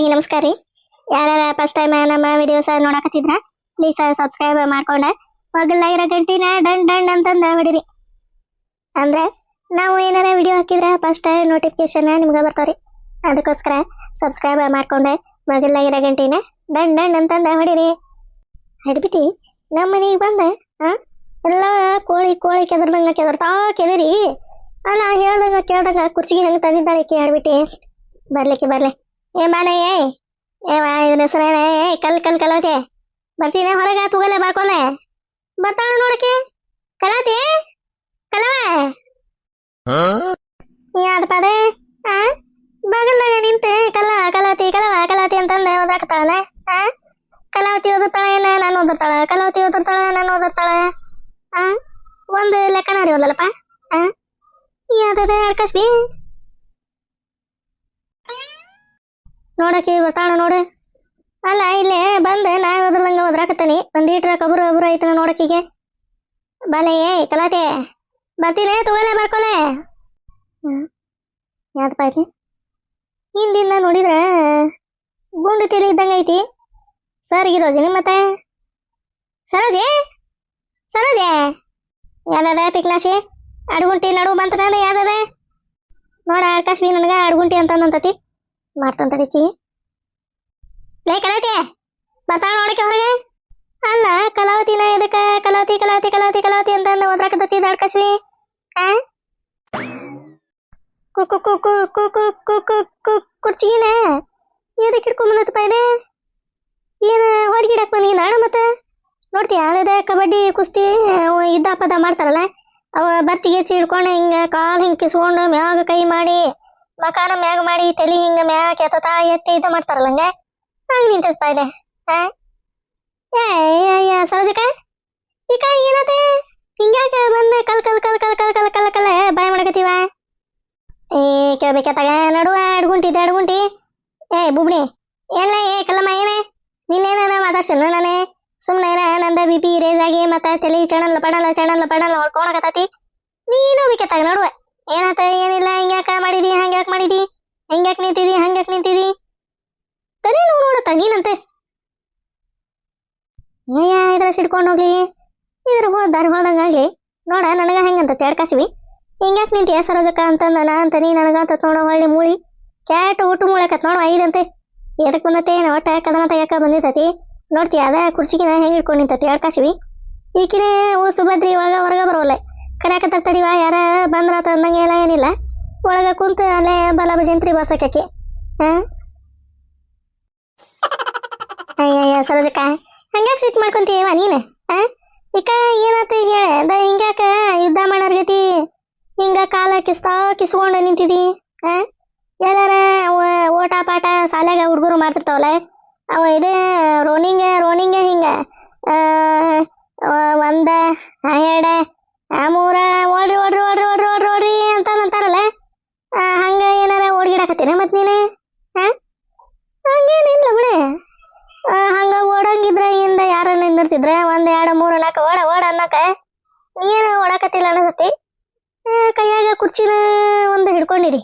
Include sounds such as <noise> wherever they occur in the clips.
ಎಲ್ಲರಿಗೂ ನಮಸ್ಕಾರ ರೀ. ಯಾರ್ಯಾರ ಫಸ್ಟ್ ಟೈಮ್ ನಮ್ಮ ವಿಡಿಯೋಸ್ ನೋಡಕತ್ತಿದ್ರ ಪ್ಲೀಸ್ ಸಬ್ಸ್ಕ್ರೈಬ್ ಮಾಡ್ಕೊಂಡ. ಇರೋ ಗಂಟಿನ ಡಣ್ ಡಣ್ ಅಂತಂದ ಹೊಡಿರಿ ಅಂದ್ರೆ, ನಾವು ಏನಾರ ವಿಡಿಯೋ ಹಾಕಿದ್ರೆ ಫಸ್ಟ್ ನೋಟಿಫಿಕೇಶನ್ ನಿಮ್ಗೆ ಬರ್ತಾವ್ರಿ. ಅದಕ್ಕೋಸ್ಕರ ಸಬ್ಸ್ಕ್ರೈಬ್ ಮಾಡ್ಕೊಂಡೆ ಮಗಲ್ನಾಗಿರೋ ಗಂಟಿನ ಡಣ್ ಡಣ್ ಅಂತಂದ ಹೊಡಿರಿ ಹಿಡ್ಬಿಟ್ಟು ನಮ್ಮ ಮನೆಗೆ ಬಂದೆ ಹಾಂ ಎಲ್ಲ ಕೋಳಿ ಕೋಳಿ ಕೆದರ್ದಂಗ ಕೆದರ್ತಾ ಕೆದರಿ. ಅಲ್ಲ, ಹೇಳ್ದಂಗ ಕೇಳ್ದಂಗ ಕುರ್ಚಿಗೆ ಹೆಂಗೆ ತಂದಿದ್ದಾಳೆ ಈಕಿ ಹೇಳ್ಬಿಟ್ಟು ಬರ್ಲಿಕ್ಕೆ ಬರ್ಲಿ. ಏ ಬಾನೆ ಏ ಏ ವಾ ಇದನ್ನ ಹೆಸರೇನೆ ಏ ಕಲ್ ಕಲ್ ಕಲೋತೆ ಬರ್ತೀನಿ ಹೊರಗೆ ತೂಗಲೆ ಬಾರ್ಕೊಲೆ ಬರ್ತಾಳ ನೋಡಕ್ಕೆ. ಕಲಾತಿ ಕಲವ. ಯಾದ ಪಾಡೆ ಆ? ಬಾಗಲ್ದಾಗ ನಿಂತೆ ಕಲ ಕಲಾತಿ ಕಲವ ಕಲಾತಿ ಅಂತಂದೆ ಓದಾಕ್ತಾಳೆ ಆ? ಕಲಾವತಿ ಓದುತ್ತಾಳೆ ನಾನು ಓದುತ್ತಾಳೆ? ಕಲಾವತಿ ಓದುತ್ತಾಳೆ ನಾನು ಓದುತ್ತಾಳೆ? ಆ? ಒಂದು ಲೆಕ್ಕನಾರಿ ಓದಲ್ಲಪ್ಪ ಆ? ಯಾವ್ದದ ಅಡ್ಕಸ್ಬಿ ನೋಡಕ್ಕೆ ಬರ್ತಾಳ ನೋಡು. ಅಲ್ಲ, ಇಲ್ಲಿ ಬಂದು ನಾ ಓದ್ರಂಗ ಓದ್ರಾಕತ್ತೀನಿ ಒಂದೀಟ್ರ ಕಬುರು ಒಬ್ರು ಐತನ ನೋಡಕ್ಕಿಗೆ. ಬಲೆ ಏ ಕಲಾತೆ ಬರ್ತೀನಿ ತಗೋಲೆ ಬರ್ಕೊಲೆ ಯಾವ್ದಪ್ಪ ಐತಿ ಹಿಂದಿಂದ ನೋಡಿದ್ರೆ ಗುಂಡು ತಿಳಿ ಇದ್ದಂಗ ಐತಿ. ಸರ್ಗಿ ರೋಜಿನಿ ಮತ್ತೆ ಸರೋಜಿ? ಸರೋಜೆ? ಯಾವ್ಯಾವ ಪಿಕ್ನಾಸಿ ಅಡುಗುಂಟಿ ನಡು ಬಂತ ಯಾವ್ಯಾವ? ನೋಡ ಆಡ್ಕಾಸ್ವಿ ನನಗೆ ಅಡುಗುಂಟಿ ಅಂತಂದಂತತಿ. ಮಾಡ್ತಂತ ರುಚಿ ಲೇ ಕಲಾವತಿ, ಬರ್ತಾಳ ನೋಡಕ್ಕೆ ಹೊರಗೆ? ಅಲ್ಲ ಕಲಾವತಿನ ಎದಕ್ಕೆ? ಕಲಾವತಿ ಕಲಾವತಿ ಕಲಾವತಿ ಕಲಾವತಿ ಅಂತ ಅಂದ ಓದ್ರಾಕತ್ತಿ ದಾಡ್ಕಸ್ವಿ ಹಾ ಕುಕ್ಕು ಕುಕ್ಕು ಕುಕ್ಕು ಕುಕ್ಕು ಕುಕ್ ಕುರ್ಚಿಗಿನ ಎದಕ್ಕೆ ಹಿಡ್ಕೊಂಬಂದತ್ತಪ್ಪ ಇದೆ? ಏನು ಹೊಡ್ಗಿಡಕ್ಕೆ ಬಂದಿ ನಾಳೆ ಮತ್ತೆ? ನೋಡ್ತೀಯ, ಅಲ್ಲದೆ ಕಬಡ್ಡಿ, ಕುಸ್ತಿ ಇದ್ದ ಪದ ಮಾಡ್ತಾರಲ್ಲ, ಅವ ಬರ್ಚಿ ಗಿಚ್ಚಿ ಹಿಡ್ಕೊಂಡು ಹಿಂಗ ಕಾಲು ಹಿಂಗೆ ಕಿಸ್ಕೊಂಡು ಮ್ಯಾಗ ಕೈ ಮಾಡಿ ಮಕಾನ ಮ್ಯಾಗ ಮಾಡಿ ತಲಿ ಹಿಂಗ ಮ್ಯಾಗ ಎತ್ತ ಎತ್ತಿ ಇದು ಮಾಡ್ತಾರಲ್ಲ ಹಂಗೆ? ಹಂಗೆ ನಿಂತದ ಹಾ? ಏ ಸರೋಜಕ ಈಗ ಏನತೆ ಹಿಂಗ್ಯಾಕ ಬಂದ ಕಲ್ ಕಲ್ ಕಲ್ ಕಲ್ ಕಲ್ ಕಲ್ ಕಲ್ ಕಲ್ ಬಾಯ್ ಮಾಡಕತ್ತೀವ? ಏ ಕೇಳ್ಬೇಕತ್ತಾಗ ನಡುವ ಅಡ್ಗುಂಟಿದ್ದೆ ಅಡ್ಗುಂಟಿ ಏ, ಬುಬ್ಣಿ ಏನ ಏ, ಕಲ್ಲಮ್ಮ, ಏನೇ? ನಿನ್ನೇನ ಮಾತಾಡ್ಸನು ನಾನೇ? ಸುಮ್ಮನೆ ನಂದ ಬಿ ಪಿ ರೇಸ್ ಆಗಿ, ಮತ್ತೆ ತಲೆ ಚಣಲ್ಲ ಪಡಲ್ಲ ಚಣಲ್ಲ ಪಡಲ್ಲ ಹೊಡ್ಕೊಳಕತ್ತತಿ. ನೀನು ಬೇಕತ್ತಾಗ ನಡುವ. ಏನಾತ ಏನಿಲ್ಲ ಹಿಂಗ್ಯಾಕ ಮಾಡಿದಿ ಹಂಗ್ಯಾಕ ಮಾಡಿದಿ ಹಿಂಗ್ಯಾಕ್ ನಿಂತಿದಿ ಹಂಗ್ಯಾಕ ನಿಂತಿದಿ? ತಲೆ ನೋಡು ನೋಡು ನೀನಂತೆ ಏಯ ಇದ್ರ ಸಿಡ್ಕೊಂಡು ಹೋಗ್ಲಿ. ಇದ್ರ ಹೋದ ದಾರಿ ಹೋದಂಗಾಗ್ಲಿ ನೋಡ, ನನಗ ಹೆಂಗಂತ ತೇಡ್ಕಾಸಿವಿ ಹಿಂಗ್ಯಾಕ್ ನಿಂತಿ ಸರೋಜಕ್ಕ ಅಂತಂದ ಅಂತ ನೀ ನನಗಂತ ನೋಡ ಹೊಳ್ಳಿ ಮೂಳಿ. ಕ್ಯಾಟ್ ಊಟ ಮೂಳಕತ್ ನೋಡುವ ಐದಂತೆ. ಎದಕ್ ಬಂದತೆ, ಏನು ಒಟ್ಟ ಕದನ ತೆಗಿಯಕ ಬಂದಿರ್ತತಿ ನೋಡ್ತಿ, ಅದ ಕುರ್ಚಿಗಿನ ಹೆಂಗ್ ಇಟ್ಕೊಂಡಿಂತ ನಿಂತತಿ ಈಕಿನೇ, ಓ, ಸುಭದ್ರಿ, ಒಳಗ, ಹೊರಗ ಬರೋಲ್ಲ ಕರ್ಯಾಕ ತಡಿವ ಯಾರ ಬಂದ್ರ ತಂದಂಗೆ ಎಲ್ಲ ಏನಿಲ್ಲ. ಒಳಗೆ ಕುಂತು ಅಲ್ಲೇ ಬಲ ಜಂತ್ರಿ ಬರ್ಸಕ್ಕೆ ಹಾ ಅಯ್ಯಯ್ಯ, ಸರೋಜಕ್ಕ, ಹಂಗ್ಯಾಕೆ ಸಿಟ್ ಮಾಡ್ಕೊಂತೀವ ನೀನು? ಹಾ ಏನಾಯ್ತು ಏನಾತ ಹೇಳ? ಹಿಂಗ್ಯಾಕ ಯುದ್ಧ ಮಾಡರ್ಗತಿ ಹಿಂಗ ಕಾಲ ಕಿಸ್ತಾ, ಕಿಸ್ಕೊಂಡು ನಿಂತಿದಿ? ಹಾ ಎಲ್ಲಾರ ಓಟ ಪಾಟ ಶಾಲೆಗೆ ಹುಡುಗರು ಮಾಡ್ತಿರ್ತಾವಲ್ಲ? ಅವ ಇದೆ ರೋನಿಂಗ ರೋನಿಂಗ ಹಿಂಗ ಒಂದ ಎರಡ ಆ, ಮೂರ ಓಡ್ರಿ ಓಡ್ರಿ ಓಡ್ರಿ ಓಡ್ರಿ ಓಡ್ರಿ ಓಡ್ರಿ ಅಂತ ಅಂತಾರಲ್ಲ? ಹಂಗ ಏನಾರ ಓಡ್ಗಿಡಕತ್ತೀನ ಮತ್ ನೀನು? ಹಾ ಹಂಗೇನಿಲ್ಲ ಬಿಡೆ. ಹಂಗ ಓಡಂಗಿದ್ರೆ ಹಿಂದ ಯಾರ ನಿಂದಿರ್ತಿದ್ರ? ಒಂದ್ ಎರಡು ಮೂರು ನಾಲ್ಕು ಓಡ ಓಡ ಅನ್ನಕ ಏನು ಓಡಾಕತ್ತಿಲ್ಲ ಅನ್ನಸತಿ ಕೈಯಾಗ ಕುರ್ಚಿನ ಒಂದು ಹಿಡ್ಕೊಂಡಿರಿ.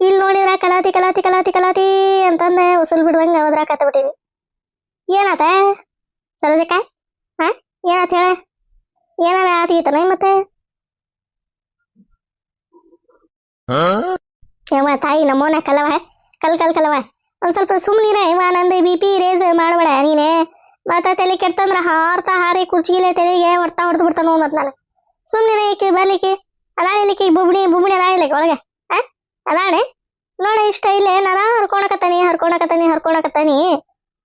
ಇಲ್ಲಿ ನೋಡಿದ್ರ ಕಲಾತಿ ಕಲಾತಿ ಕಲಾತಿ ಕಲಾತಿ ಅಂತಂದ ಉಸುಲ್ ಬಿಡ್ದಂಗ ಹೋದ್ರಾಕತ್ತ ಬಿಟ್ಟಿವಿ ಏನಾತ ಸರೋಜಕ್ಕ? ಹಾ ಏನಾತ ಹೇಳ? ಏನಾರ ಆತೀತನ ಮತ್ತೆ? ಯವ್ವ ತಾಯಿ ನಮ್ಮೋನ ಕಲವ. ಕಲ್ ಕಲ್ ಕಲವ. ಒಂದ್ ಸ್ವಲ್ಪ ಸುಮ್ನಿರ ಇವ ನಂದು ಬಿ ಪಿ ರೇಸ್ ಮಾಡಬೇಡ ನೀನೆ. ಮತ್ತ ತಲೆ ಕೆಟ್ಟಂದ್ರ ಹಾರ್ತಾ ಹಾರಿ ಕುರ್ಚಿಗಿಲೆ ತಲೆಗೆ ಹೊಡ್ತಾ ಹೊಡೆದು ಬಿಡ್ತಾನ ನೋಡ್ ಮತ್ ನಾನು. ಸುಮ್ನಿರ ಈಕೆ ಬರ್ಲಿಕ್ಕೆ. ಅದಾಳಿಲಿಕ್ಕೆ ಬುಬ್ಣಿ ಬುಬ್ಣಿ ಅದಾಳಿಲಿಕ್ಕೆ ಒಳಗೆ. ಆ? ಅದಾಳೆ? ನೋಡ ಇಷ್ಟ ಇಲ್ಲೇ ನಾನ ಹರ್ಕೊಳಕತ್ತಾನಿ ಹರ್ಕೊಳಕತ್ತಾನಿ ಹರ್ಕೊಳಕತ್ತಾನಿ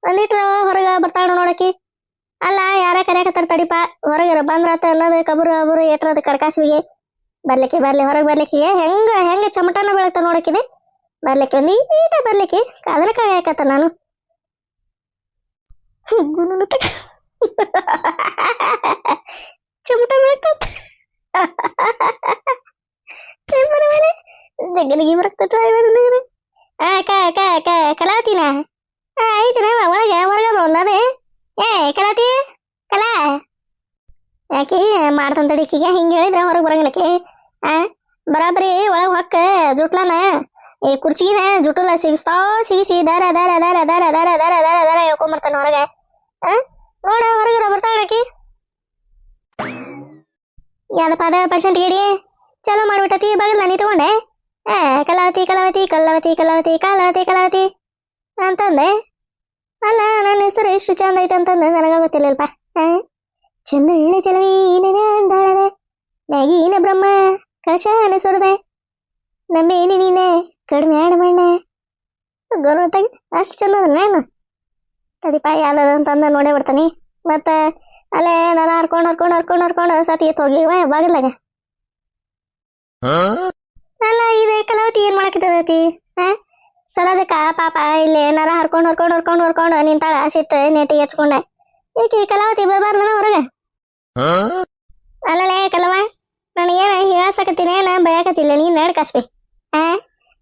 ಒಂದಿಟ್ರ ಹೊರಗ ಬರ್ತಾಳ ನೋಡಕಿ ಅಲ್ಲ, ಯಾರ ಕರೆಯಕತ್ತಾರ ತಡಿಪ? ಹೊರಗರ ಬಂದ್ರಾತ ಅನ್ನೋದು, ಕಬರು ಅಬರು ಏಟ್ರದ ಕಡಕಾಸಿಗೆ ಬರ್ಲಿಕ್ಕೆ ಬರ್ಲಿ, ಹೊರಗೆ ಬರ್ಲಿಕ್ಕೆ. ಹೆಂಗ ಹೆಂಗ ಚಮಟನ ಬೆಳಗ್ತಾ ನೋಡಕ್ಕಿದೆ ಬರ್ಲಿಕ್ಕೆ ಒಂದು ಈಟ ಬರ್ಲಿಕ್ಕೆ. ಅದನ್ನ ಕಾಯಕತ್ತ ನಾನು. ಚುಮಟ ಬೆಳಕತ್ತ ಜಗ್ಗನಿಗೆ ಬರಕ್ತೈತ ಆ, ಕ ಕ ಕ, ಕಲಾವತಿನ? ಆ, ಐತಿನ ಒಳಗೆ ಹೊರಗೆ ಬರೋಲ್ಲದೆ ಏ ಕಲಾತಿ ಕಲಾ ಯಾಕೆ ಮಾಡ್ತಂತಡಿ ಈಕಿಗೆ ಹಿಂಗೆ ಹೇಳಿದ್ರೆ ಹೊರಗೆ ಬರಂಗಿಲ್ಲಕ್ಕೆ ಆ ಬರಾಬರಿ ಒಳಗೆ ಹೊಕ್ಕ ಜುಟ್ಲನ ಈ ಕುರ್ಚಿನ ಜುಟುಲ ಸಿಗಿಸ್ತಾ ಸಿಗಿಸಿ ದಾರ ದಾರ ದಾರ ದಾರ ದಾರ ದಾರ ದಾರ ದಾರ ಹೇಳ್ಕೊಂಬರ್ತಾನ ಹೊರಗೆ ಆ ನೋಡ ಹೊರಗಡೆ ಬರ್ತಾಳ ಆಕಿ ಯಾವ್ದಪ್ಪ ಅದ ಪರ್ಸೆಂಟ್ ಗಿಡಿ ಚಲೋ ಮಾಡ್ಬಿಟ್ಟತಿ ಬಗಲ್ ನೀ ತಗೊಂಡೆ ಏ ಕಲಾವತಿ ಕಲಾವತಿ ಕಲಾವತಿ ಕಲಾವತಿ ಕಲಾವತಿ ಕಲಾವತಿ ಅಂತಂದೆ ಅಲ್ಲ ನನ್ನ ಹೆಸರು ಎಷ್ಟು ಚಂದ ಐತೆ ಅಂತಂದೆ ನನಗೆ ಗೊತ್ತಿಲ್ಲಲ್ಪ ಚಂದ ಹೇಳಿ ಚಲವಿ ಅಂದಾಳದೆ. ಮ್ಯಾಗಿನ ಬ್ರಹ್ಮ ಕಳಶಾನ ಸುರದೆ. ನಂಬೇನಿ ನೀನೆ ಕಡಿಮೆ ಆಡ ಮಣ್ಣೆ. ಗೊತ್ತಾಗಿ ಅಷ್ಟು ಚಂದ ಅಲ್ಲ ನಾನು ತಡಿಪ ಯಾವ್ದದ ಅಂತಂದ ನೋಡೇ ಬರ್ತಾನೆ ಮತ್ತೆ ಅಲ್ಲೇ ನಾನು ಹರ್ಕೊಂಡು ಹರ್ಕೊಂಡು ಹರ್ಕೊಂಡು ಹರ್ಕೊಂಡು ಸತಿ ಹೋಗಿ ಬಾಗಿಲಾಗ ಅಲ್ಲ ಇದು ಕಲಾವತಿ ಏನು ಮಾಡಕ್ಕೆ ಸರೋಜಕ್ಕ ಪಾಪ ಇಲ್ಲಿ ನರ ಹರ್ಕೊಂಡು ಹರ್ಕೊಂಡು ಹರ್ಕೊಂಡು ಹರ್ಕೊಂಡು ನಿಂತಾಳ ಸಿಟ್ಟು ನೇತಿಗೆ ಹಚ್ಕೊಂಡೆ ಈಕಿ ಕಲಾವತಿ ಬರಬಾರ್ದನ ಹೊರಗೆ? ಅಲ್ಲಲೇ ಕಲವ ನನಗೇನ ಹೇಳಸಕತ್ತೀನಿ ನಾ ಬಯಕತ್ತಿಲ್ಲ ನೀನ್ ನಡ್ಕಸ್ಬಿ ಆ?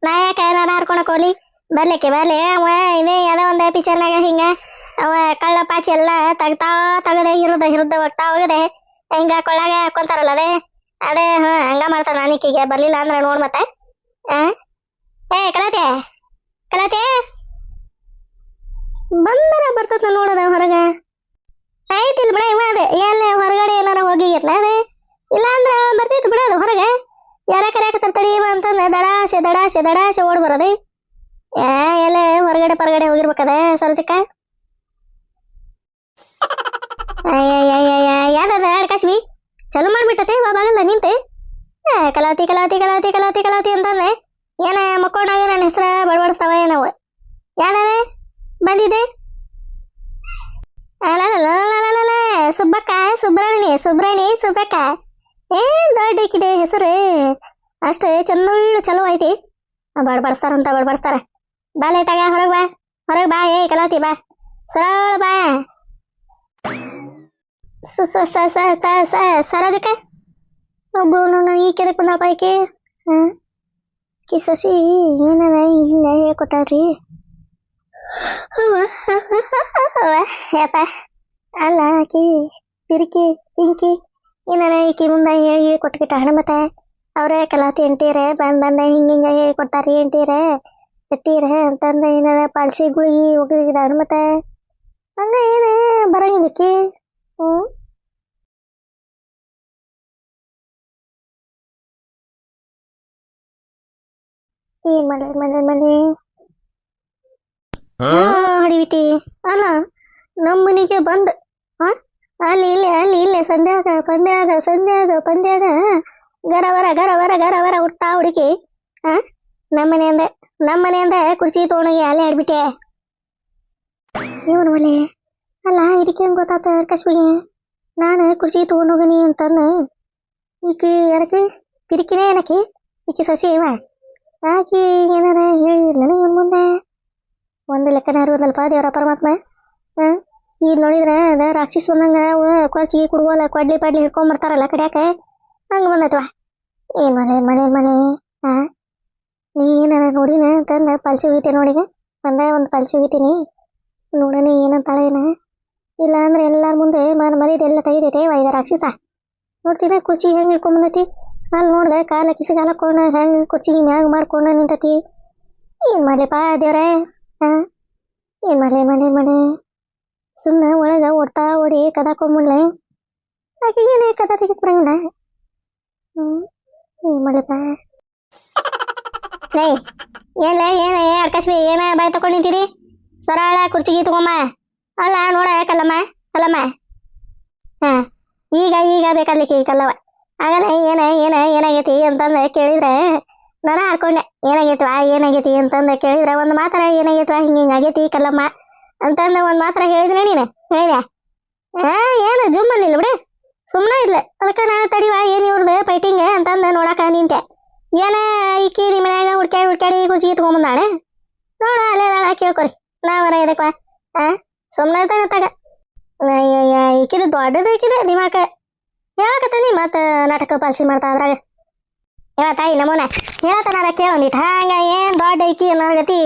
ನಾ ಯಾಕ ಏನಾರ ಹರ್ಕೊಳಕ್ ಹೋಗ್ಲಿ? ಬರ್ಲಿಕ್ಕೆ ಬರ್ಲಿ ಅವ ಇದೇ ಯಾವ್ದೋ ಒಂದು ಪಿಕ್ಚರ್ನಾಗ ಹಿಂಗ ಅವ ಕಳ್ಳ ಪಾಚಿ ಎಲ್ಲ ತೆಗ್ತಾ ತೆಗದೆ ಹಿರಿದ ಹಿರಿದ ಹೋಗ್ತಾ ಹೋಗದೆ ಹಿಂಗ ಕೊಳ್ಳಾಗ ಹಾಕೊಂತಾರಲ್ಲ ಅದೇ? ಅದೇ ಹಾ ಹಂಗ ಮಾಡ್ತಾರ ನಾನಿಕ್ಕಿಗೆ ಬರ್ಲಿಲ್ಲ ಅಂದ್ರೆ ನೋಡ್ ಮತ್ತೆ. ಆ? ಏ ಕಲಾತೆ ಕಲಾತೆ ಬಂದರ ಬರ್ತದ ನೋಡದ ಹೊರಗ. ಇಲ್ಲಿ ಬಿಡ ಇವ ಎಲ್ಲ ಹೊರಗಡೆ ಏನಾರ ಹೋಗಿರ್ಲ ಅದ. ಇಲ್ಲ ಅಂದ್ರ ಬರ್ತಿತ್ತು ಬಿಡ ಅದು ಹೊರಗೆ. ಯಾರ ಕರೆಯಕತ್ತಾರ ಇವ ಅಂತಂದ ದಡಾಸೆ ದಡಾಸೆ ದಡಾಸೆ ಓಡ್ ಬರೋದೆ. ಏ, ಎಲ್ಲ ಹೊರಗಡೆ ಪರಗಡೆ ಹೋಗಿರ್ಬೇಕದ ಸರೋಜಕ್ಕ? ಯಾವ್ದದ ಎರಡು ಕಾಶ್ಮಿ? ಚಲೋ ಮಾಡ್ಬಿಟ್ಟತೆ ಬಾಬಾಗಲ್ಲ ನಿಂತೆ. ಕಲಾತಿ ಕಲಾತಿ ಕಲಾತಿ ಕಲಾತಿ ಕಲಾತಿ ಅಂತಂದೆ. ಏನ ಮಕ್ಕೊಂಡಾಗ ನನ್ನ ಹೆಸರ ಬಡಬಡಿಸ್ತಾವ ಏನವ? ಯಾವ್ದವೆ? ಬಂದಿದೆ ಅಲಲಲಲಲಲಲ, ಸುಬ್ಬಕ್ಕ ಸುಬ್ರಾಣಿ ಸುಬ್ರಾಣಿ ಸುಬ್ಬಕ್ಕ. ಏನ್ ದೊಡ್ಡಕ್ಕಿದೆ ಹೆಸರು. ಅಷ್ಟೇ ಚಂದುಳ್ಳು ಚಲೋ ಐತಿ. ಬಡಬಡಿಸ್ತಾರಂತ ಬಡಬಡಿಸ್ತಾರ ಬಾಲೆ ತಗ ಹೊರಗೆ ಬಾ. ಹೊರಗೆ ಬಾ ಏ ಕಲಾತಿ ಬಾ. ಸರಳ ಬಾ. ಸರೋಜಕ್ಕ. ಒಬ್ಬನು ಈ ಕೆದಕ್ಕೆ ಬಂದಪ್ಪ ಈಕೆ. ಹಾಂ ಕಿ ಸಸಿ ಏನಾರ ಹಿಂಗ ಹೇಳ್ಕೊಟ್ಟಾಳ್ರಿ ಯಪ್ಪ. ಅಲ್ಲ ಆಕಿ ಪಿರಿಕಿ ಪಿಂಕಿ ಏನಾರ ಈಕಿ ಮುಂದೆ ಹೇಳಿ ಕೊಟ್ಬಿಟ್ಟ ಹಣ ಮತ್ತೆ ಅವರೇ ಕಲಾತಿ ಎಂಟೀರೆ ಬಂದ್ ಬಂದ ಹಿಂಗ ಹಿಂಗ ಹೇಳಿ ಕೊಡ್ತಾರಿ ಎಂಟೀರೆ ಎತ್ತೀರೆ ಅಂತಂದ ಏನಾರ ಪಾಲ್ಸಿ ಗುಳಿಗಿ ಹೋಗಿದ ಹಣ ಮತ್ತೆ ಹಂಗ ಏನ ಬರಂಗಿಲ್ಲಕ್ಕಿ ಹ್ಞೂ ಏನ್ ಮಾಡ್ಲಿ ಮಾಡ್ಲಿ ಮಾಡ್ಲಿ ಹೊಡಿಬಿಟ್ಟಿ ಅಲ್ಲ ನಮ್ಮ ಮನೆಗೆ ಬಂದ್ ಆ ಅಲ್ಲಿ ಇಲ್ಲೇ ಅಲ್ಲಿ ಇಲ್ಲೇ ಸಂಧ್ಯಾಗ ಪಂದ್ಯಾಗ ಸಂಧ್ಯಾಗ ಪಂದ್ಯಾಗ ಗರವರ ಗರವರ ಗರವರ ಹುಡ್ತಾ ಹುಡುಕಿ ಆ ನಮ್ಮ ಮನೆಯಿಂದ ನಮ್ಮ ಮನೆಯಿಂದ ಕುರ್ಚಿ ತೊಗೊಂಡೋಗಿ ಅಲ್ಲೇ ಆಡ್ಬಿಟ್ಟೆ ಇವನು ಒಲೆ ಅಲ್ಲ ಇದಕ್ಕೆ ಹೆಂಗ್ ಗೊತ್ತಾತ ಕಸ್ಬಿಗೆ ನಾನು ಕುರ್ಚಿ ತೊಗೊಂಡೋಗನಿ ಅಂತಂದು ಈಕಿ ಯಾರಕ್ಕೆ ಪಿರಿಕಿನೇ ಏನಕ್ಕೆ ಈಕಿ ಸಸಿ ಇವ ಆಕಿ ಏನಾರ ಹೇಳಿರ್ಲನ ಇವನ್ ಮುಂದೆ? ಒಂದು ಲೆಕ್ಕನ ಇರುವುದಲ್ಪ ದೇವರ ಪರಮಾತ್ಮ. ಹಾ? ಈಗ ನೋಡಿದ್ರೆ ಅದ ರಾಕ್ಷಸ ಬಂದಂಗ ಅವು ಕೊಚ್ಚಿಗೆ ಕುಡುವಲ್ಲ, ಕೊಡ್ಲಿ ಪಡ್ಲಿ ಹಿಡ್ಕೊಂಬರ್ತಾರಲ್ಲ ಕಡ್ಯಾಕ? ಹಂಗ ಬಂದೈತವ ಏನ್ ಮಾಡಿ ಏನ್ ಮಾಡಿ ಏನ್ ಮಾಡಿ ಹಾ ನೀ ಏನಾರ ನೋಡಿನ? ಅಂತಂದ ಪಲ್ಸಿ ಹೋಗಿತೆ ನೋಡಿಗ? ಬಂದ ಒಂದು ಪಲ್ಸಿ ಹೋಗಿತೀನಿ ನೋಡನಿ ಏನಂತಾಳ ಏನ? ಇಲ್ಲ ಅಂದ್ರೆ ಎಲ್ಲಾರ ಮುಂದೆ ಮಾನ ಮರಿದೆಲ್ಲ ತೆಗಿತೈತೆ ವೈದ ರಾಕ್ಷಸ. ನೋಡ್ತೀನ ಕುರ್ಚಿ ಹೆಂಗ್ ಹಿಡ್ಕೊಂಬಂದೈತಿ? ಅಲ್ಲಿ ನೋಡ್ದೆ ಕಾಲ ಕಿಸಿಗಾಲ ಹಾಕೊಂಡ ಹೆಂಗ್ ಕುರ್ಚಿಗೆ ಮ್ಯಾಗ ಮಾಡ್ಕೊಂಡ ನಿಂತತಿ. ಏನ್ ಮಾಡ್ಲಿಪ್ಪ ದೇವ್ರೇ, ಹಾ? ಏನ್ ಮಾಡ್ಲಿ ಏನ್ ಮಾಡ್ಲಿ ಏನ್ ಮಾಡ್ಲಿ? ಸುಮ್ಮನೆ ಒಳಗ ಓಡ್ತಾ ಓಡಿ ಕದಾಕೊಂಬಿಡ್ಲೆ ಆಕೆಗೇನೆ ಕದ ತೆಗಿಕ್ ಬರಂಗಿಲ್ಲ ಹ್ಮ್, ಏನ್ ಮಾಡ್ಲಿಪ್ಪ ಲೇ ಏನ್ಲ ಏನ ಏ ಅಡ್ಕಸ್ಬಿ ಏನ ಬಾಯ್ ತಕೊಂಡ್ ನಿಂತೀರಿ ಸರಳ ಕುರ್ಚಿಗೆ ತಗೊಂಬ. ಅಲ್ಲ, ನೋಡ ಕಲ್ಲಮ್ಮ ಕಲ್ಲಮ್ಮ. ಹಾ, ಈಗ ಈಗ ಬೇಕಾದ್ಲಿಕ್ಕೆ ಈ ಕಲ್ಲವ. ಆಗಲ್ಲ ಏನ ಏನ, ಏನಾಗೈತಿ ಅಂತಂದ ಕೇಳಿದ್ರೆ ನಾನು ಹಾಕೊಂಡೆ ಏನಾಗೈತವ ಏನಾಗೈತಿ ಅಂತಂದ ಕೇಳಿದ್ರೆ ಒಂದು ಮಾತ್ರ ಏನಾಗೈತವ ಹಿಂಗ ಹಿಂಗ ಆಗೈತಿ ಕಲ್ಲಮ್ಮ ಅಂತಂದ ಒಂದು ಮಾತ್ರ ಹೇಳಿದ್ರೆ ನೀನು ಹೇಳಿದೆ ಹಾ, ಏನು, ಜುಮ್ ಬಂದಿಲ್ಲ ಬಿಡು ಸುಮ್ಮನೆ ಇದ್ಲ. ಅದಕ್ಕೆ ನಾನು ತಡಿವಾ, ಏನು ಇವ್ರದ್ದು ಫೈಟಿಂಗ್ ಅಂತಂದ ನೋಡಕ ನಿಂತೆ. ಏನ ಈಕಿ ನಿಮ್ಮ ಮನ್ಯಾಗ ಹುಡ್ಕ್ಯಾಡಿ ಹುಡ್ಕ್ಯಾಡಿ ಕುಚಿಗೆ ತಗೊಂಬಂದಾಳೆ ನೋಡ, ಅಲ್ಲೇ ನಾಳೆ ಕೇಳ್ಕೊರಿ. ನಾವರ ಇದಕ್ಕ ಹಾ ಸುಮ್ಮನೆ ತಗ ತಗ. ಅಯ್ಯಯ್ಯ, ಈಕಿದು ದೊಡ್ಡದು ಈಕಿದೆ, ದಿಮಾಕ. ಹೇಳಕತ್ತೀನಿ ಮತ್ತೆ ನಾಟಕ ಪಾಲ್ಸಿ ಮಾಡ್ತಾ ಅದ್ರಾಗ. ಯಾವ ತಾಯಿ ನಮೂನ. ಹೇಳತನಾರ ಕೇಳೊಂದಿಟ್ಟು ಹಂಗ ಏನು ದೊಡ್ಡ ಐಕಿ ಅನ್ನೋರ್ಗತಿ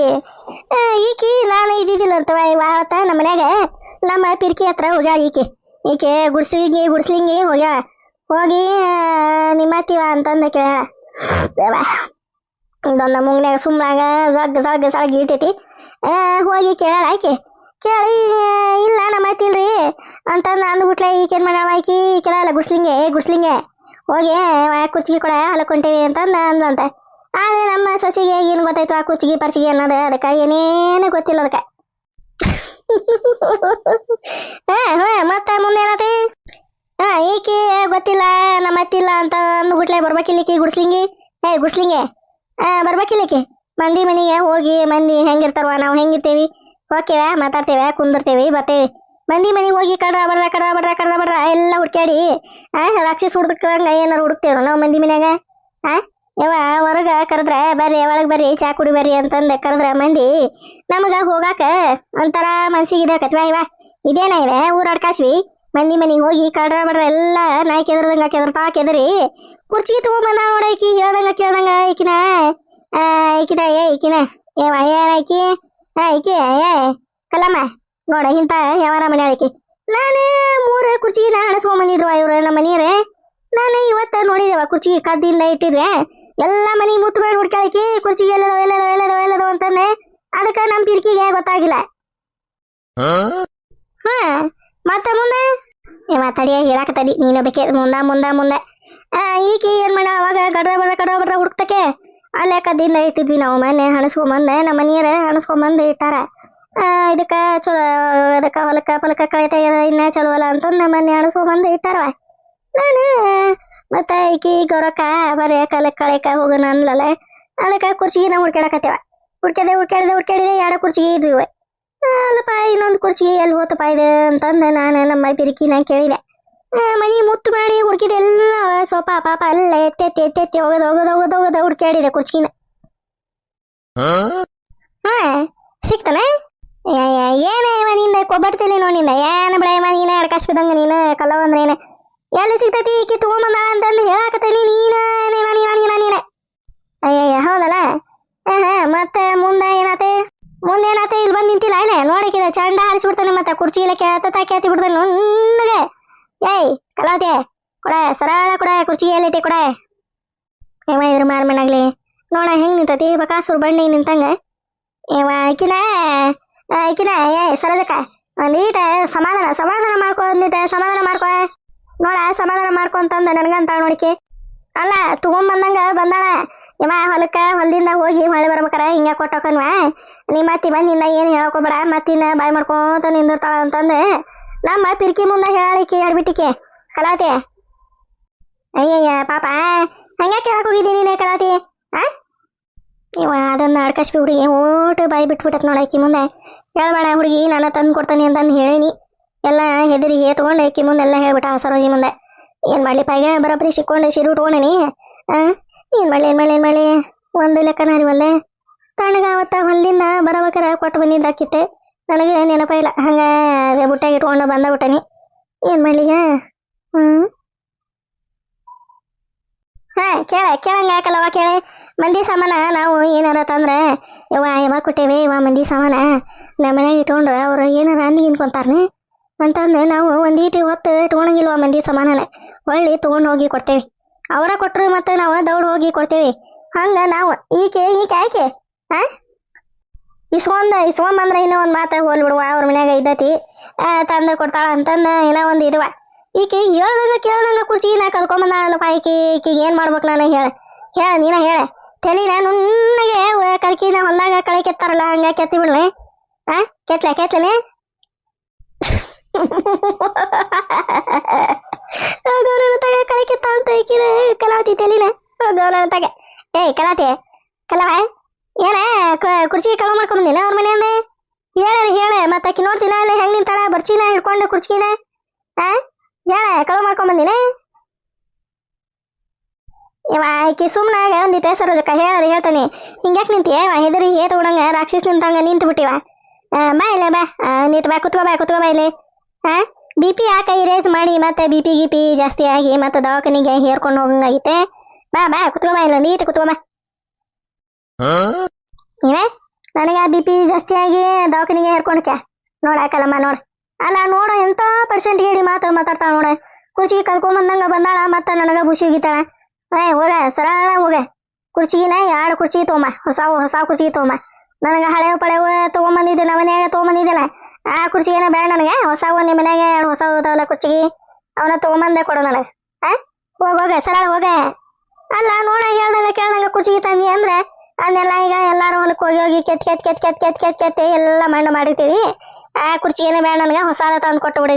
ಈಕಿ ನಾನು ಇದ್ದಿದ್ದಿಲ್ಲ ಅಂತ ಇವತ್ತ ನಮ್ಮ ಮನ್ಯಾಗ. ನಮ್ಮ ಪಿರ್ಕಿ ಹತ್ರ ಹೋಗ್ಯಾಳ ಈಕೆ. ಈಕೆ ಗುಡ್ಸ್ಲಿಂಗಿ ಗುಡ್ಸ್ಲಿಂಗಿ ಹೋಗ್ಯಾಳ. ಹೋಗಿ ಆ, ಅಂತಂದು ಅತ್ತಿವ ಅಂತಂದ ಕೇಳ ಇದೊಂದು ಮುಂಗ್ನ್ಯಾಗ ಸುಮ್ಮನಾಗ ಜಗ್ ಜಗ್ ಜಗ್ ಇಳ್ತೈತಿ ಹೋಗಿ ಕೇಳ ಆಕೆ. ಕೇಳಿ ಇಲ್ಲ, ನಮ್ಮ ಐತಿಲ್ರಿ ಅಂತಂದು ಅಂದ್ಬಿಟ್ಲೆ ಈಕೇನು ಮಾಡ್ಯಾವ ಆಕಿ? ಅಲ್ಲ ಗುಡ್ಸ್ಲಿಂಗೆ ಏ ಗುಡ್ಸ್ಲಿಂಗೆ ಹೋಗಿ ಕುರ್ಚಿಗೆ ಕೊಡ ಹೊಂಟೇವಿ ಅಂತಂದು ಅಂದಂತೆ ಆದರೆ ನಮ್ಮ ಸೊಸೆಗೆ ಏನು ಗೊತ್ತಾಯ್ತು ಆ ಕುಚ್ಚಿಗೆ ಪರ್ಚಿಗೆ ಅನ್ನೋದು? ಅದಕ್ಕೆ ಏನೇನು ಗೊತ್ತಿಲ್ಲ ಅದಕ್ಕೆ. <laughs> ಹಾ ಹಾ, ಮತ್ತೆ ಮುಂದೆ ಏನತಿ ಆ ಈಕಿ ಗೊತ್ತಿಲ್ಲ, ನಮ್ಮ ಅತ್ತಿಲ್ಲ ಅಂತ ಅಂದ್ಬಿಟ್ಲೆ ಬರ್ಬೇಕಿಲ್ಲಿಕಿ ಗುಡ್ಸ್ಲಿಂಗಿ ಏ ಗುಡ್ಸ್ಲಿಂಗೆ ಆ ಬರ್ಬೇಕಿಲ್ಲಿಕಿ ಮಂದಿ ಮನೆಗೆ ಹೋಗಿ, ಮಂದಿ ಹೆಂಗಿರ್ತಾರವ ನಾವು ಹೆಂಗಿರ್ತೀವಿ? ಹೋಗ್ತೇವೆ ಮಾತಾಡ್ತೇವೆ, ಕುಂದಿರ್ತೇವಿ ಬರ್ತೇವಿ ಮಂದಿ ಮನೆಗೆ ಹೋಗಿ ಕಡ್ರ, ಬಡ್ರ ಕಡ್ರ ಬಡ್ರ ಕಡ್ರ, ಬಡ್ರ, ಎಲ್ಲ ಹುಡ್ಕ್ಯಾಡಿ, ಆ, ರಾಕ್ಷಸ ಹುಡ್ಕಂಗ ಏನಾರು ಹುಡುಕ್ತೇವ್ರ ನಾವು ಮಂದಿ ಮನ್ಯಾಗ? ಆ, ಯವ್ವ, ಹೊರಗ ಕರೆದ್ರೆ ಬರ್ರಿ, ಒಳಗೆ ಬರ್ರಿ, ಚಾ ಕುಡಿ ಬರ್ರಿ ಅಂತಂದು ಕರೆದ್ರ ಮಂದಿ, ನಮಗ ಹೋಗಾಕ ಒಂಥರ ಮನ್ಸಿಗೆ ಇದಾಕತ್ವ ಇವ ಇದೇನ ಇವೆ? ಊರಾಡ್ಕಾಸ್ವಿ ಮಂದಿ ಮನೆಗೆ ಹೋಗಿ ಕಡ್ರ, ಬಡ್ರ ಎಲ್ಲ ನಾಯಿ ಕೆದರ್ದಂಗ ಕೆದರ್ತಾ ಕೆದರಿ ಕುರ್ಚಿಗೆ ತಗೊಂಬಂದ ನೋಡ ಈಕಿ ಹೇಳ್ದಂಗ ಕೇಳ್ದಂಗ ಈಕಿನ ಈಕಿನ, ಏ ಈಕಿನ ಏನ ಈಕಿ ಆ ಈಕಿ ಏ ಕಲ್ಲಮ್ಮ ನೋಡ ಇಂಥ ಯಾವಾರ ಮನೆ ಆಳಿಕೆ ನಾನು ಮೂರು ಕುರ್ಚಿಗೆ ನಾ ಹಣಸ್ಕೊಂಬಂದಿದ್ರು ಇವ್ರು ನಮ್ಮ ಮನೆಯವ್ರೆ. ನಾನು ಇವತ್ತ ನೋಡಿದೆವ ಕುರ್ಚಿಗೆ ಕದ್ದಿಂದ ಇಟ್ಟಿದ್ವೆ ಎಲ್ಲ ಮನೆ ಮುತ್ತು ಬೇಡ ಹುಡ್ಕಾಕಿ ಕುರ್ಚಿಗೆ ಎಲ್ಲದೋ ಎಲ್ಲದೋ ಎಲ್ಲದೋ ಎಲ್ಲದೋ ಅಂತಂದೆ. ಅದಕ್ಕೆ ನಮ್ಮ ಪಿರ್ಕಿಗೆ ಗೊತ್ತಾಗಿಲ್ಲ. ಹಾ? ಮತ್ತೆ ಮುಂದೆ? ಏ ಮಾತಾಡಿ ಹೇಳಾಕತ್ತಡಿ ನೀನು ಬೇಕೆ ಮುಂದ ಮುಂದ ಮುಂದೆ. ಆ, ಈಕಿ ಏನ್ ಮಾಡ ಅವಾಗ ಗಡ್ರ ಬಡ್ರ ಗಡ್ರ ಬಡ್ರ ಹುಡುಕ್ತಕ್ಕೆ. ಅಲ್ಲೇ ಲೆಕ್ಕದಿಂದ ಇಟ್ಟಿದ್ವಿ ನಾವು ಮನೆ ಹಣಸ್ಕೊಂಬಂದೆ ನಮ್ಮ ಮನೆಯರ ಹಣಸ್ಕೊಂಬಂದು ಇಟ್ಟಾರ. ಆ, ಇದಕ್ಕ ಚಲೋ ಅದಕ್ಕ ಹೊಲಕ್ಕ ಪಲಕ ತೆಗೆದ ಇನ್ನ ಚಲೋ ಅಲ್ಲ ಅಂತಂದು ಮನೆ ಹಣಸ್ಕೊಂಬಂದು ಇಟ್ಟಾರವ ನಾನು ಮತ್ತೆ ಈಕಿ ಗೌರಕ್ಕ ಬರೀ ಕಲಕ್ ಕಳೆಕ ಹೋಗೋಣ ಅಂದ್ಲಲ್ಲ ಅದಕ್ಕೆ ಕುರ್ಚಿಗೆ ನಾವು ಹುಡ್ಕಾಡಕತ್ತೇವ ಹುಡ್ಕ್ಯಾದೆ ಹುಡ್ಕ್ಯಾಡಿದೆ ಹುಡ್ಕ್ಯಾಡಿದೆ ಎರಡು ಕುರ್ಚಿಗೆ ಇದ್ವಿ. ಅಲ್ಲಪ್ಪ ಇನ್ನೊಂದು ಕುರ್ಚಿಗೆ ಎಲ್ಲಿ ಹೋತಪ್ಪ ಇದೆ ಅಂತಂದು ನಾನು ನಮ್ಮ ಬಿರುಕಿನ ಕೇಳಿದೆ. ಆ, ಮನಿ ಮುತ್ತು ಮಾಡಿ ಹುಡುಕಿದೆ ಎಲ್ಲ ಸೋಪ ಪಾಪ ಎಲ್ಲ ಎತ್ತೆತ್ತಿ ಎತ್ತೆತ್ತಿ ಹೋಗದ ಹೋಗದ ಹೋಗದ ಹೋಗದ ಹುಡ್ಕ್ಯಾಡಿದೆ ಕುರ್ಚಿನ ಹಾ ಸಿಕ್ತಾನೆ ಏನೇ ಇವ ನಿಂದ ಕೊಬ್ಬಡ್ತಿಲ್ಲ ನೋಡಿಂದ ಏನು ಬಿಡ ಇವ ನೀನ ಅಡ್ಕಾಸ್ಬಿದಂಗ ನೀನು ಕಲ್ಲವ ಅಂದ್ರೆ ಏನ ಎಲ್ಲಿ ಸಿಗ್ತೈತಿ ಈಕಿ ತಗೊಂಬಂದ ಅಂತಂದು ಹೇಳಾಕತ್ತೀನಿ ನೀನ ನೀನ ನೀನ ನೀನ ನೀನ ಅಯ್ಯಯ್ಯ ಹೌದಲ್ಲ ಹಾ ಹಾ ಮತ್ತೆ ಮುಂದೆ ಏನಾತೆ ಮುಂದೆ ಏನಾತೆ ಇಲ್ಲಿ ಬಂದು ನಿಂತಿಲ್ಲ ಏನೇ ನೋಡಿಕಿದ ಚಂಡ ಹಾರಿಸ್ಬಿಡ್ತಾನೆ ಮತ್ತೆ ಕುರ್ಚಿ ಇಲ್ಲ ಕೇತ ಕೇತಿ ಬಿಡ್ತಾನೆ ನುಣ್ಣಗೆ ಏಯ್ ಕಲಾವತಿ ಕೊಡ ಸರಳ ಕೊಡ ಕುರ್ಚಿಗೆ ಎಲ್ಲಿಟ್ಟಿ ಕೊಡ ಏವ ಇದ್ರ ಮಾರ ಮನಾಗ್ಲಿ ನೋಡ ಹೆಂಗ್ ನಿಂತತಿ ಬಕಾಸುರ್ ಬಣ್ಣಿ ನಿಂತಂಗ ಏವ ಆಕಿನ ಆಕಿನ ಏ ಸರೋಜಕ್ಕ ಒಂದೀಟ ಸಮಾಧಾನ ಸಮಾಧಾನ ಮಾಡ್ಕೊ ಒಂದೀಟ ಸಮಾಧಾನ ಮಾಡ್ಕೊ ನೋಡ ಸಮಾಧಾನ ಮಾಡ್ಕೊ ಅಂತಂದ ನನಗಂತ ನೋಡಿಕೆ ಅಲ್ಲ ತಗೊಂಬಂದಂಗ ಬಂದಾಳ ಇವ ಹೊಲಕ್ಕ ಹೊಲದಿಂದ ಹೋಗಿ ಹೊಳೆ ಬರ್ಬೇಕಾರ ಹಿಂಗ ಕೊಟ್ಟೋಕನ್ವ ನೀ ಮತ್ತಿ ಬಂದಿಂದ ಏನು ಹೇಳ್ಕೊಬೇಡ ಮತ್ತಿನ್ನ ಬಾಯ್ ಮಾಡ್ಕೊಂತ ನಿಂದಿರ್ತಾಳ ಅಂತಂದು ನಮ್ಮ ಪಿರ್ಕಿ ಮುಂದೆ ಹೇಳಿಕೆ ಹೇಳ್ಬಿಟ್ಟಿಕೆ. ಕಲಾತಿ ಅಯ್ಯಯ್ಯ, ಪಾಪ. ಹಂಗೆ ಕೇಳಕ್ ಹೋಗಿದ್ದೀನಿ ನೀನೇ ಕಲಾತಿ ಆ? ಇವ ಅದನ್ನ ಅಡ್ಕಸ್ಬಿ ಹುಡುಗಿ. ಓಟು ಬಾಯಿ ಬಿಟ್ಬಿಟ್ಟತ್ ನೋಡ ಆಕಿ ಮುಂದೆ. ಹೇಳ್ಬೇಡ ಹುಡುಗಿ ನಾನು ತಂದು ಕೊಡ್ತಾನೆ ಅಂತಂದು ಹೇಳೀನಿ. ಎಲ್ಲ ಹೆದರಿಗೆ ತೊಗೊಂಡು ಆಕಿ ಮುಂದೆ ಎಲ್ಲ ಹೇಳ್ಬಿಟ್ಟ ಸರೋಜಿ ಮುಂದೆ. ಏನು ಮಾಡಲಿ ಪೈಗ? ಬರೋಬ್ಬರಿ ಸಿಕ್ಕೊಂಡು ಸಿರು ಉಟ್ಕೊಂಡೇನಿ ಹಾಂ ಏನು ಮಾಡಲಿ ಏನು ಮಾಡಲಿ ಏನು ಮಾಡಲಿ? ಒಂದು ಲೆಕ್ಕನ ರೀ ತಣ್ಣಗ ತಣ್ಣಗಾವತ್ತ ಹೊಲದಿಂದ ಬರಬೇಕಾರೆ ಕೊಟ್ಟು ಬಂದಿದ್ದಾಕಿತ್ತೆ ನನಗೆ ನೆನಪ ಇಲ್ಲ. ಹಂಗೆ ಬುಟ್ಟಾಗಿ ಇಟ್ಕೊಂಡು ಬಂದ ಬಿಟ್ಟನಿ. ಏನು ಮಾಡ್ಲಿಗ ಹ್ಞೂ ಹಾಂ, ಕೇಳ, ಕೇಳಂಗ ಯಾಕಲ್ಲವ ಕೇಳೆ. ಮಂದಿ ಸಾಮಾನ ನಾವು ಏನಾರ ತಂದ್ರೆ, ಯವ್ವ ಯವ ಕೊಟ್ಟೇವೆ ಇವ ಮಂದಿ ಸಾಮಾನ. ನಮ್ಮ ಮನ್ಯಾಗ ಇಟ್ಕೊಂಡ್ರೆ ಅವ್ರು ಏನಾರ ಅಂದಿ ಇನ್ಕೊಂತಾರ್ನೆ ಅಂತಂದು ನಾವು ಒಂದೀಟಿ ಹೊತ್ತು ಇಟ್ಕೊಳಂಗಿಲ್ವ ಮಂದಿ ಸಾಮಾನನ. ಹೊಳ್ಳಿ ತೊಗೊಂಡು ಹೋಗಿ ಕೊಡ್ತೇವೆ. ಅವರ ಕೊಟ್ಟರು ಮತ್ತೆ ನಾವು ದೌಡ್ ಹೋಗಿ ಕೊಡ್ತೇವೆ. ಹಂಗೆ ನಾವು, ಈಕೆ ಈಕೆ, ಆಕೆ ಹಾಂ ಇಸ್ಕೊಂದ ಇಸ್ಕೊಂಬಂದ್ರೆ ಇನ್ನೂ ಒಂದು ಮಾತು ಹೋಲ್ ಬಿಡುವ, ಅವ್ರ ಮನ್ಯಾಗ ಇದ್ದತಿ. ತಂದು ಕೊಡ್ತಾಳ ಅಂತಂದ ಏನೋ ಒಂದು ಇದುವ. ಈಕೆ ಹೇಳ್ದಂಗ ಕೇಳ್ದಂಗ ಕುರ್ಚಿ, ನಾ ಕಲ್ಕೊಂಬಂದಾಳಲ್ಲಪ್ಪ ಈಕೆ, ಈಕೆಗೆ ಏನು ಮಾಡ್ಬೇಕು ನಾನು ಹೇಳ. ಹೇಳ, ನೀನ ಹೇಳ. ತಲಿನ ನುಣ್ಣಗೆ ಕರ್ಕಿನ ಹೊಲ್ದಾಗ ಕಳೆ ಕೆತ್ತಾರಲ್ಲ, ಹಂಗ ಕೆತ್ತಿ ಬಿಡ್ಲೆ. ಆ, ಕೆತ್ಲ ಕೆತ್ತಲೆ ಗೌರವನ ತಗ ಕಳೆ ಕೆತ್ತ ಅಂತ ಈಕಿನ ಕಲಾವತಿ ತಲಿನ. ಗೌರವ ತಗ. ಏಯ್ ಕಲಾತಿ ಕಲವ. ಏನ ಕುರ್ಚಿ ಕಳು ಮಾಡ್ಕೊಂಬಂದಿನ ಅವ್ರ ಮನೆಯಿಂದ? ಹೇಳ ಹೇಳ ಮತ್ತೆ ಆಕಿ ನೋಡ್ತೀನ ಅಲ್ಲಿ ಹೆಂಗ್ ನಿಂತಾಳ, ಬರ್ಚಿನ, ಹಿಡ್ಕೊಂಡು ಕುರ್ಚಿನ ಆ? ಹೇಳ ಕಳು ಮಾಡ್ಕೊಂಬಂದಿನ? ಇವ ಆಕಿ ಸುಮ್ಮನಾಗ ಒಂದಿಟ್ಟು ಹೆಸರು ಜೊಕ್ಕ ಹೇಳಿ ಹೇಳ್ತಾನೆ. ಹಿಂಗ್ಯಾಕೆ ನಿಂತಿ? ಇವ ಹೆದರಿ ಏತ ಉಡಂಗ ರಾಕ್ಷಸ ನಿಂತಂಗ ನಿಂತು ಬಿಟ್ಟಿವ ಬಾ ಇಲ್ಲ, ಬಾ. ಒಂದಿಟ್ಟು ಬಾ, ಕುತ್ಕೋ ಬಾ, ಕುತ್ಕೋ ಇಲ್ಲಿ. ಹಾ ಬಿ ಪಿ ರೇಸ್ ಮಾಡಿ, ಮತ್ತೆ ಬಿ ಪಿ ಗಿಪಿ ಜಾಸ್ತಿ ಆಗಿ ಮತ್ತೆ ದವಾಖಾನಿಗೆ ಹೇರ್ಕೊಂಡು ಹೋಗಂಗಾಗಿತ್ತೆ. ಬಾ ಬಾ, ಕುತ್ಕೋ ಇಲ್ಲ ನೀಟ್ ಕುತ್ಕೋ ನೀವೇ? ನನಗೆ ಬಿ ಪಿ ಜಾಸ್ತಿ ಆಗಿ ದವಾಖಾನಿಗೆ ಹೇರ್ಕೊಂಡ್ಕೆ ನೋಡಾಕಲ್ಲಮ್ಮ ನೋಡ. ಅಲ್ಲ, ನೋಡು, ಎಂತ ಪರ್ಸೆಂಟ್ ಹೇಳಿ ಮಾತು ಮಾತಾಡ್ತಾಳ ನೋಡ. ಕುರ್ಚಿಗೆ ಕಲ್ಕೊಂಬಂದಂಗ ಬಂದಾಳ, ಮತ್ತೆ ನನಗ ಬುಷಿ ಹೋಗಿತಾಳ ಏ, ಹೋಗ, ಸರಳ ಹೋಗ. ಕುರ್ಚಿಗಿನ ಎರಡು ಕುರ್ಚಿ ತೊಗೊಂಬ. ಹೊಸ ಹೊಸ ಕುರ್ಚಿ ತೊಗೊಂಬ. ನನಗೆ ಹಳೆವ ಪಳೆವ ತೊಗೊಂಬಂದಿದ್ದೆ ನಮ್ಮ ಮನ್ಯಾಗ ತೊಗೊಂಬಂದಿದ್ದೆಲ್ಲ. ಆ ಕುರ್ಚಿಗೇನ ಬೇಡ ನನಗೆ. ಹೊಸವು ನಿಮ್ಮ ಮನ್ಯಾಗ, ಎರಡು ಹೊಸ ಹೋದವಲ್ಲ ಕುರ್ಚಿಗಿ. ಅವನ ತೊಗೊಂಬಂದೆ ಕೊಡು ನನಗೆ. ಆ? ಹೋಗ ಹೋಗ, ಸರಳ ಹೋಗ. ಅಲ್ಲ, ನೋಡ, ಹೇಳ್ದಂಗ ಕೇಳ್ದಂಗೆ ಕುರ್ಚಿಗೆ ತಂದಿ ಅಂದ್ರೆ ಅದನ್ನೆಲ್ಲ ಈಗ ಎಲ್ಲರೂ ಹೊಲಕ್ಕೆ ಹೋಗಿ ಹೋಗಿ ಕೆತ್ ಕೆತ್ ಕೆತ್ ಕೆತ್ ಕೆತ್ ಕೆತ್ ಕೆತ್ತೆ ಎಲ್ಲ ಮಣ್ಣು ಮಾಡಿರ್ತೀವಿ. ಆ ಕುರ್ಚಿ ಏನೇ ಬೇಡ ನನಗೆ, ಹೊಸಾದ ತಂದು ಕೊಟ್ಟು ಬಿಡಿ